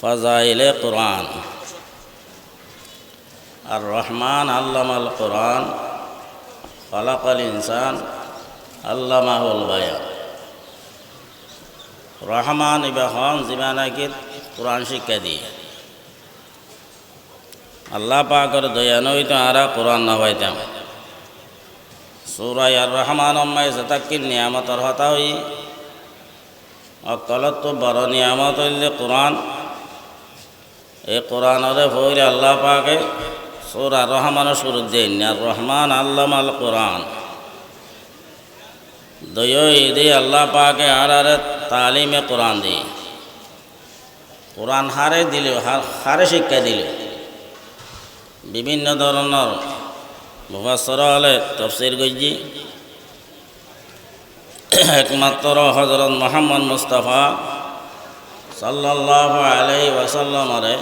ফজাইলে কোরআন। আর রহমান আল্লামাল কোরআন, খলাকাল ইনসান, আল্লামাহুল বায়ান। রহমান ইবা হন জিমানাকির কোরআন শিক্ষা দিয়ে। আল্লাহ পাকর দয়ানই তো আরা কোরআন না পাইতাম সুরাই আর রহমান অম্মাই জতাক্কির নিয়ামতর হতা হই। অকলত তো বড় নিয়ামত হইলে কোরআন এই কোরআনরে ভৈরে আল্লাহ পাকে সুরা রহমান শুরু দেন, আর রহমান আল্লাহ আল কোরআন ঈদে আল্লাহ পাকে আর আরে তালিমে কোরআন দি কোরআন হারে দিল, হারে শিক্ষা দিল। বিভিন্ন ধরনের মুফাসর হলে তফসির গজ্জি, একমাত্র হজরত মোহাম্মদ মুস্তফা সাল্লাহ আলাই ওয়াসাল্লামরে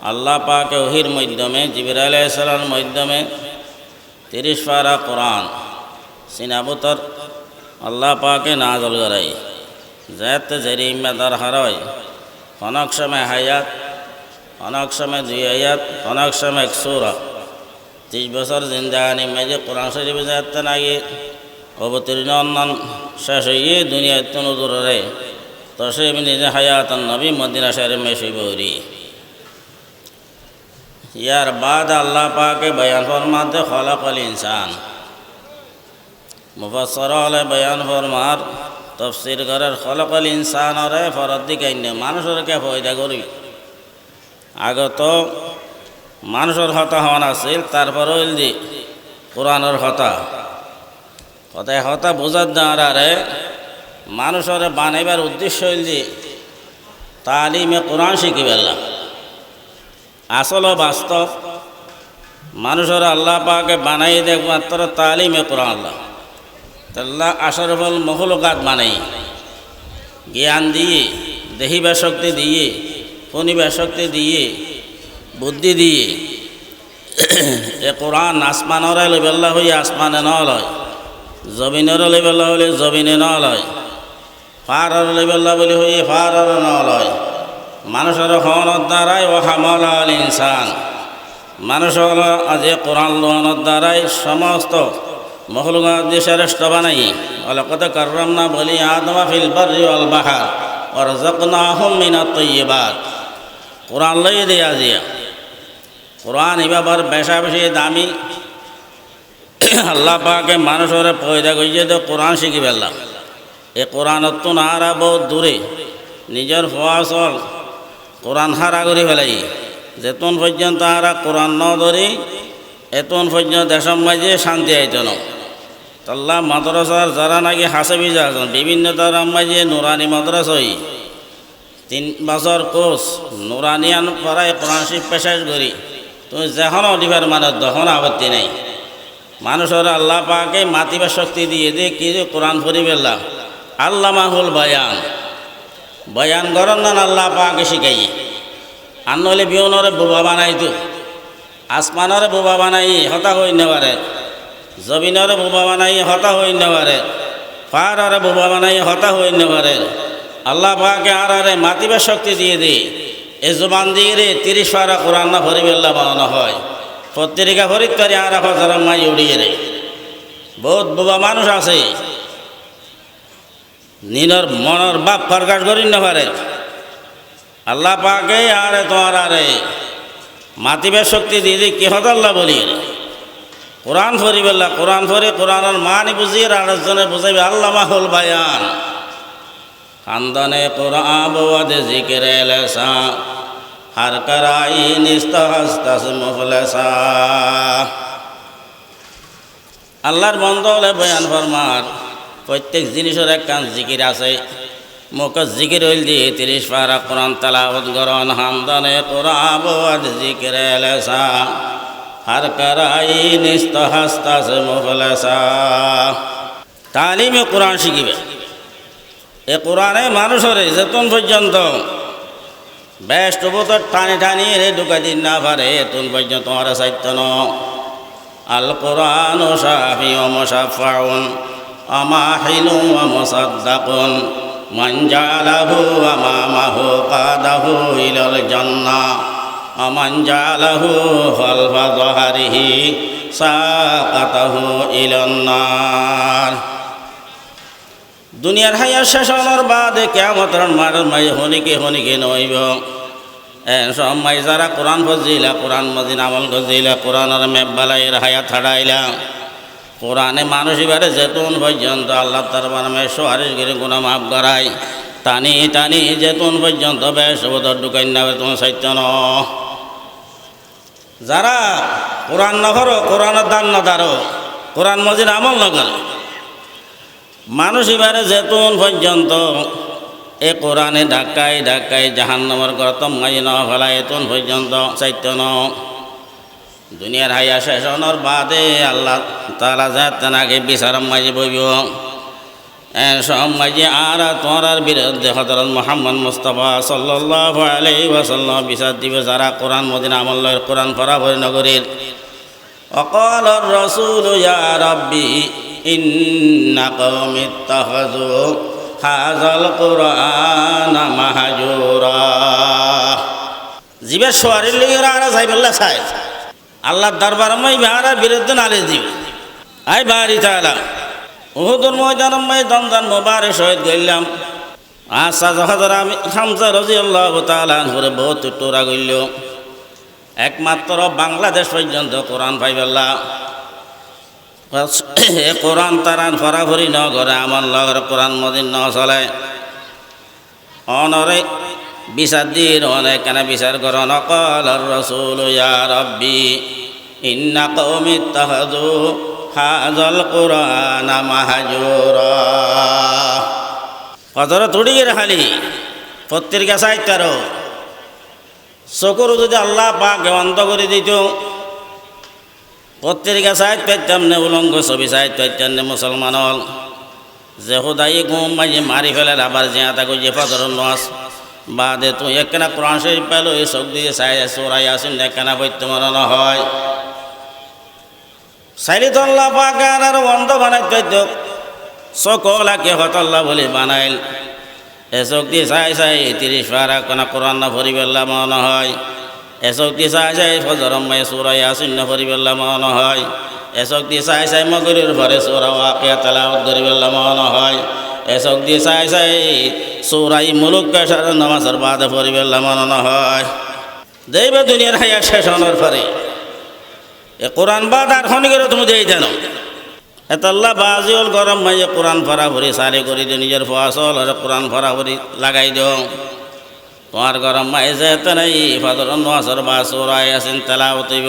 আল্লাহ পাকে ওহির মাধ্যমে জিবির আলাইসালার মাধ্যমে তিরিশ পারা কোরআন সিনাবুতর আল্লাহ পাকে নাজল করাই যাতে জেরি ইম্মাদার হারয়, অনেক সময় হায়াত, অনেক সময় দুই আয়াত অনেক সময় এক সুরা ত্রিশ বছর জিন্দাগানি মেজে কোরআন শরীফ যাতে অবতীর্ণ অন্যান শেষ হয়ে দুনিয়া তনুদূরে তো সে নিজে হায়াত নবী মদিনা শহরে মেশি বৌরি ইয়ার বাদ আল্লাহ পাকে বয়ান ফরমাতে খলাকল ইনসান। মুফসর হলে বয়ান ফরমার, তফসির ঘরের খলকল ইনসানরে ফরত দিকাইন্য মানুষের কে ফয়দা করি। আগত মানুষের হতা হন আছিল তারপর হইল যে কোরআনের হতা। কথায় হতা বোঝার দ্বারারে মানুষের বানাইবার উদ্দেশ্য হইল যে, তালিমে কোরআন শিখি পেলাম আসল বাস্তব। মানুষের আল্লাহ পাকে বানাই দেখ মাত্র তালিমে কোরআন আল্লাহ। তাল্লাহ আশরফল মহলকাত বানাই। জ্ঞান দিয়ে দেহিবা শক্তি দিয়ে ফনিবা শক্তি দিয়ে, বুদ্ধি দিয়ে। এ কোরআন আসমানরে লইবেল্লা হই আসমানে ন লয়। জমিনের লইবেল্লা হলে জমিনে ন লয়। ফারর লইবেল্লা বলি হই ফারর ন লয় মানুষের হওয়ানোর দ্বারাই ও আল ইনসান। মানুষের যে কোরআন দ্বারাই সমস্ত মহলুগাদি শ্রেষ্ঠ বানাই। অলকত করম না বলি আদমা ফিল বরি অল বাহার ওর জকনা হুম মিনাত তৈবাত কোরআন লই দিয়া জিয়া কোরআন এবার বেশা বেশি দামি। আল্লাহ পাকে মানুষের পয়দা করিয়ে তো কোরআন শিখি পেলাম এ কোরআনত তো নাহারা বহুত দূরে। নিজের ফোয়াশল কোরআন হারা করে ফেলাই যেতন পর্যন্ত হারা কোরআন ন ধরি এতন পর্যন্ত দেশম মাঝে শান্তি আইত ন তাল্লা মাদ্রাসার যারা নাকি হাসেবি যাচ্ছেন বিভিন্ন তার মাঝে নুরানি মাদ্রাসাই তিন বছর কোর্স নুরানিয়ান পড়াই কোরআন শিখ পেশাস করি তুমি যখন অধিকার মানে তখন আপত্তি নেই। মানুষের আল্লাহ পাকে মাতিবার শক্তি দিয়ে দিয়ে কি কোরআন পড়ি পেলাম। আল্লাহ মাহুল বয়ান। বয়ান গরম না আল্লাহ পাকে শিখাই। আর নইলে বিয়নরে বোবা বানাইতো আসমানরে বোবা বানাই, হতা হই নেবারে জমিনরে বোবা বানাই, হতা হই নেবারে পাহাড়রে বোবা বানাই, হতা হই নেবারে আল্লাহ পাকে আর আরে মাতিবার শক্তি দিয়ে দিই এ জবান দিয়ে রে তিরিশ পারা কোরআন না ভরিবেল্লা বানানো হয়। পত্রিকা ফরিদ করে আর হাজার মাই উড়িয়ে রে। বহুত বোবা মানুষ আছে। নিনর মনের বাপ প্রকাশ করি না পারে। আল্লাহ পাকে আরে তোমার আরে। মাতিবার শক্তি দিয়ে দিই কি হতাল্লাহ বলি রে। কোরআন ফরিবেল্লা কোরআন ফরি কোরআনের মানি বুঝিয়ে আর একজনে বুঝাইবে আল্লাহ মাহুল বায়ান। খানদানে কোরআন বাদে জিকিরে লেসা, হার করাই নিস্তহস্তাস মুফলেসা। আল্লাহর বন্ধ হলে বয়ান ফরমার প্রত্যেক জিনিসের এক কান জিকির আছে। মুখ জিকির হইল দিয়ে তিরিশ পারা কোরআন তালাবত গরন হামদানে কোরআন বাদ জিকিরে লেসা। হার করাই নিস্তহস্তাস মুফলেসা তালিমে কোরআন শিখিবে। এ কোরআনে মানুষের যেতন পর্যন্ত। বেশ তবু তো টানি টানি রে ঢুকা দিন না পারে, এতন পর্যন্ত তোমার ন আল কোরআন ও সাফি ও মুসাফাউন আমাহিলু ও মুসাদ্দাকুন من جعله أمامه قاده إلى الجنة ومن جعله خلف ظهره ساقطه إلى النار দুনিয়ার হাইয়া শেষ হওয়ার বাদে কেমতের মারের মাই হনিকে হনিকে নইব সময় যারা কোরআন ফজিলা কোরআন মদিন আমল গজিলা কোরআনের মেঘবালাইয়ের হায়াত হারাইলা কোরআনে মানুষ এবারে যেতুন পর্যন্ত আল্লাহ তার বানামে সোহারিশ গিরে গুণা মাফ করাই টানি টানি যেতুন পর্যন্ত বেশ বোধর ঢুকাই না তোমার সাহিত্য ন। যারা কোরআন নহরো কোরআনের দান নদারো কোরআন মজির আমল নগর মানুষ এবারে যেতুন পর্যন্ত এ কোরআনে ডাকাই ডাকাই জাহান্নামর গরতম মাই ন ফেলা এতুন পর্যন্ত চাইত্য ন। দুনিয়ার হাইয়া শেষ হওয়ার বাদে আল্লাহ তালা আগে বিচার মাঝে বইব। সব মাঝে আর তোমার বিরুদ্ধে হজরত মোহাম্মদ মুস্তফা সাল্লাহ আলাই ওয়াসাল্লাম বিচার দিবে যারা কোরআন মদিন আমল্লের কোরআন ফরাফরি নগরীর। অকল রসুল রব্বি ইন্না হাযাল কুরআনা মাহজুরা। জিবের সোয়ারির লিগে আর যাইবেল্লা চাই আল্লাহর দরবার মই বেহারা বিরুদ্ধে নালিশ দিবে আই বাড়ি তালা উহুদুর ময়দান মই দমদান মোবারে শহীদ গইলাম আশা জহাদর আমি হামজা রাজি আল্লাহ তালান করে বহুত টোরা গইল একমাত্র বাংলাদেশ পর্যন্ত কোরআন পাইবেল্লা কোরআন তারান ফরাফরি ন করে আমার লগর কোরআন মদিন ন চলে। অনরে বিচার দিন অনেক কেন বিচার করন অকল রসুল, ইয়া রব্বি, ইন্না কৌমি তাহাদু হাজল কোরআন মাহাজুর। কতর তুড়িয়ে খালি পত্রিকা সাহিত্যার চকুর যদি আল্লাহ পাক অন্ত করে দিত, পত্রিকা সাহিত্য পাইতাম নে উলঙ্গ ছবি সাহিত্য পাইতাম নে মুসলমান হল। যে হুদাই ঘুম মাঝে মারি ফেলে আবার যে তাকে যে ফতর নাস বাদে তুই একখানা কোরআন শরীফ পেল এই সব দিয়ে চাই চোরাই আসেন একখানা বৈত্য মরণ হয়। চাইলি তো আল্লাহ পাকার আর অন্ধ বানাইতে তো সকলাকে হতল্লা বলে বানাইল। এসব দিয়ে চাই চাই তিরিশ পারা কোনা কোরআন না ভরিবেল্লা মনে হয়। এসব দিয়ে চাই চাই ফজরম মাই চোরাই আসেন না ভরিবেল্লা মনে হয়। এসব দিয়ে চাই চাই মগরের ভরে চোরা আকে তালাওয়াত করিবেল্লা মনে হয়। এসব দিয়ে চাই চাই চোরাই মুলুক নামাজের বাদে পরিবেল্লা মনে হয়। দেব দুনিয়ার হাইয়া শেষ হওয়ার পরে। এ কোরআন বাদ আর খনি করে তুমি দেই জানো। এতাল্লা বাজিওল গরম মাইয়ে কোরআন ফরা ভরি, সারি করে দিও নিজের ফসল আর কোরআন ফরা ভরি লাগাই দিও। তোমার গরম মাই যে নাই ফাদর নসর বা চোরাই আছেন তেলা উঠিব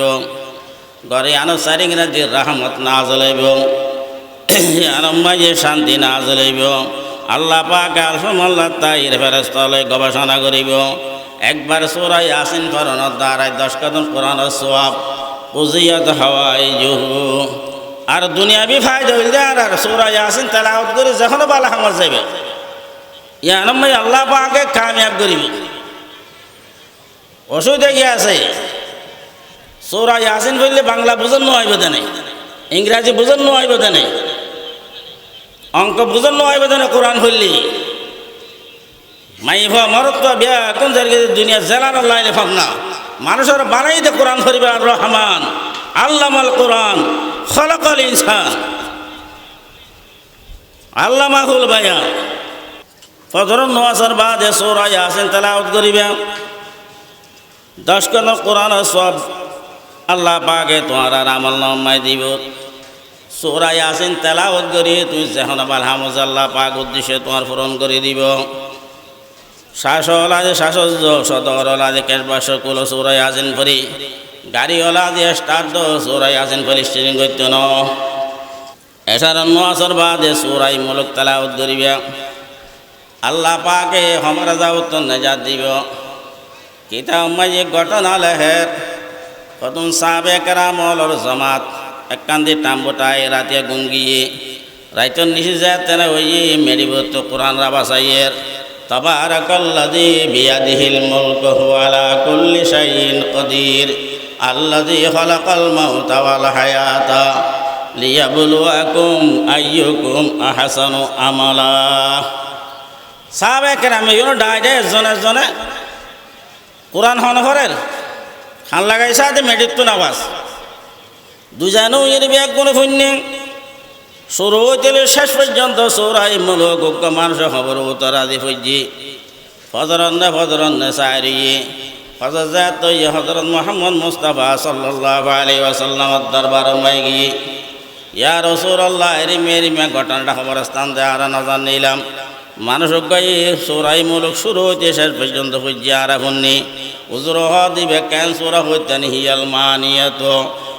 ঘরে আনো সারি কিনা যে রাহমত না জ্বলাইব আরম মাইয়ে শান্তি না জ্বলাইব আল্লাহ পাক আল্লাহ তাইর ফেরস্তলে গবেষণা করিব। একবার চোরাই আসিন করণর দ্বারাই দশ কদম কোরআন সোয়াব উজিয়াত হাওয়াই জুহু আর দুনিয়াবি ফায়দা হইল আর আর চোরাই আসিন তেলাওত করে যখন বালা হামর যাবে ইয়ানম ভাই আল্লাহ পাকে কামিয়াব করিব। অসুবিধা কি আছে। চোরাই আসিন বললে বাংলা বুঝন নয় বেদনে ইংরাজি বুঝন নয় বেদনে অঙ্ক বুঝন নয় বেদনে কোরআন হইলি। মাই ভা মরত বিয়া কোন জায়গায় দুনিয়া জেলার লাইলে ফাম না। মানুষের বানাইতে কোরআন করিবে আর রহমান। আল্লামাল কোরআন, খলকল ইনসান। আল্লাহ মাহুল ভাইয়া ফজর নোয়াসার বাদে আসেন তেলাওত করিবে। দশ কোরআন সব আল্লাহ পাকে তোমার আর আমল নামাই দিব। সোরাই আসেন তেলাওত করি তুমি যেখন আবার হামজ আল্লাহ পাক উদ্দেশ্যে তোমার পূরণ করে দিব। শাসওয়ালা যে শাসক সদরওয়ালা যে ক্যাশবাস কুলো চোরাই আসেন ফরি, গাড়িওয়ালা যে স্টার্ট চোরাই আসেন ফরি স্টিরিং করতে ন এসার নোয়াসর বাদে চোরাই মুলক তেলাওত করিবে। আল্লাহ পাকে হমারা যাওত নেজাত দিব। কিতা মাঝে ঘটনা লেহের কতন সাবে কেরামলর জমাত। একান্দি টাম্বুটাই রাতে গুঙ্গিয়ে রাইতন নিশি যায় তেনে ওই মেরিবত কোরআন রাবাসাইয়ের তবারকাল্লাযী বিয়াদিহিল মুলকু ওয়া আলা কুল্লি শাইইন কদির। আল্লাযী খালাকাল মাউতা ওয়াল হায়াতা। লিয়াবলুয়াকুম আইয়ুকুম আহসানু আমালা। সাহাবে কেরামে ইউনো ডাইডে জনে জনে কোরআন হন হরের খান লাগাইছে মেডিত নাবাস দুজানো এর ব্যাগ কোনো ফন্যে শুরু হইতে শেষ পর্যন্ত সৌরাই মূলক মানুষ খবর উত্তর আদি ফজি ফজরন্নে ফজরন্নে সারিয়ে ফজর জাত হজরত মোহাম্মদ মুস্তাফা সাল্লাহ আলী ওয়াসাল্লাম দরবার মাই গিয়ে ইয়া রসুল্লাহ এরি মেরি মে ঘটনাটা খবর স্থান দেয় আর নজর নিলাম। মানুষ গাই সৌরাই মূলক শুরু হইতে শেষ পর্যন্ত ফুজি আর এখননি উজুর দিবে কেন সোরা হইতেন হিয়াল মানিয়ত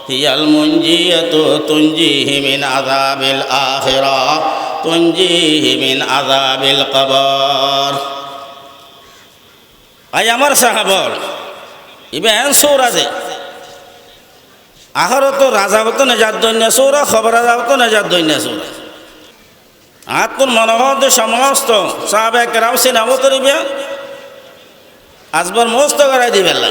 হিয়াল মুঞ্জিয়ত তুঞ্জিহি মিন আযাবিল আখিরা তুঞ্জিহি মিন আযাবিল কবর আই আমার সাহাবর ইবেন সৌরা যে। আহরত রাজাবত নেজার দৈন্য সৌরা, খবর রাজাবত নেজার দৈন্য সৌরা। আত্মর মনোহর সমস্ত সাহাবে কেরাম সিনাবো তরিবে আসবার মস্ত করাই দিবেলা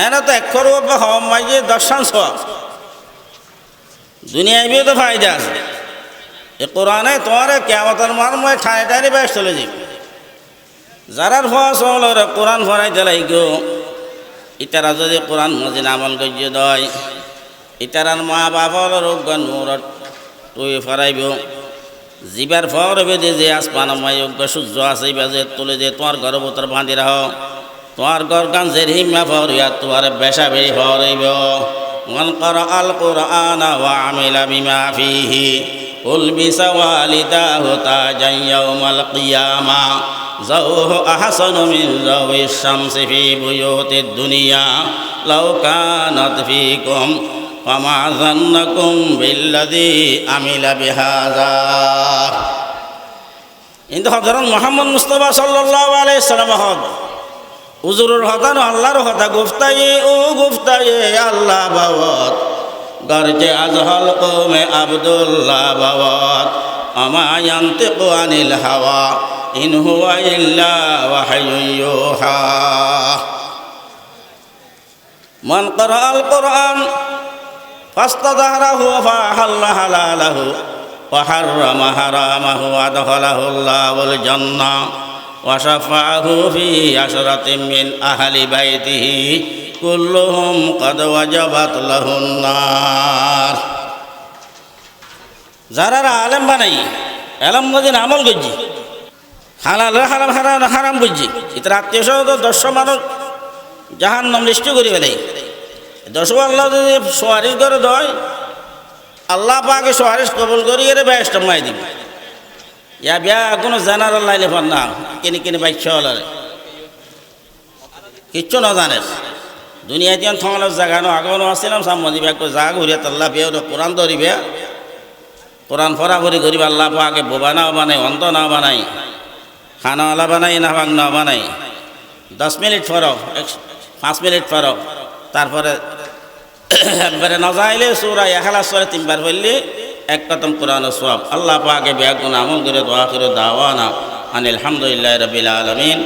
এনে তো এক্ষর হম মাইজে দর্শন সব দুনিয়ায় বিয়ে তো ফায়দা আছে। এ কোরআনে তোমার কেমতের মই ঠায় ঠায় বেশ চলে যাবে যারার ফসল ওরা কোরআন ফরাই দিলাই গো। ইতারা যদি কোরআন মজিন আমল গজ্য দয়, ইতারার মা বাবার রোগ নূরত তুই ফরাইব। জিবার ফর বেদে যে আসমান মায়োগ্য সূর্য আছে বেজে তুলে যে তোমার ঘর ভিতর বাঁধি রাহ তোমার গরগাঞ্জের হিমা ফরিয়া তোমার বেশা বেশি ফরিব মন কর আল কোরআন আমিলা বিমা ফিহি উলবি সওয়ালিদা হতা যাইয়াও মাল কিয়ামা জৌহ আহসন মিন জৌই শামসি ফি বুয়ুতি দুনিয়া। লাউ কানাত ফিকুম ফামা জান্নাকুম বিল্লাযী আমিলা বিহাযা। কিন্তু হযরত মুহাম্মদ মুস্তফা সাল্লাল্লাহু আলাইহি সাল্লাম উজুরুর হতান আল্লাহর হতা গুফতাই ও গুফতাই আল্লাহ বাবত গরজে আজহল কৌমে আবদুল্লাহ বাবত আমায়ান্তে আনিল হাওয়া ইন হুয়া ইল্লা ওয়াহায়ুন ইউহা মান করা আল কোরআন ফাস্তাদাহরাহু ফাহাল্লা হালালাহু وحرم حرامه وادخله الله الجنة وشفعه في عشرة من أهل بيته كلهم قد وجبت له النار যারা আলেম বানাই এলম মদিন আমল করছি হালাল হারাম হারাম হারাম বুঝছি ইতার আত্মীয় সহ দশ মানুষ জাহান নাম লিষ্ট করি ফেলাই দশ আল্লাহ যদি সোয়ারিশ করে দয় আল্লাহ পাকে সোয়ারিশ কবল করি এর ব্যস্ত মাই দিব ইয়া বিয়া কোনো জেনারেল লাইলে ফোন না। কিনে কিনে বাইক হলারে কিচ্ছু না জানে দুনিয়া দিয়ে থমানোর জায়গা নো আগনো আসছিলাম সামনে একটু জাগ ঘুরিয়া তাল্লা বিয়ে কোরআন ধরিবে কোরআন ফরাফরি করিবে আল্লাহ পাকে বোবা নাও বানাই অন্ত নাও বানাই খানাওয়ালা বানাই না ভাগ না বানাই। দশ মিনিট ফরক পাঁচ মিনিট ফরক তারপরে একবারে নজাইলে সুরা এখালা সরে তিনবার বললে এক কতম কোরআন সোয়াব আল্লাহ পাকে ব্যাগুন আমল করে দোয়া করে দাওয়ানা। আনিল হামদুলিল্লাহ রবিল আলমিন।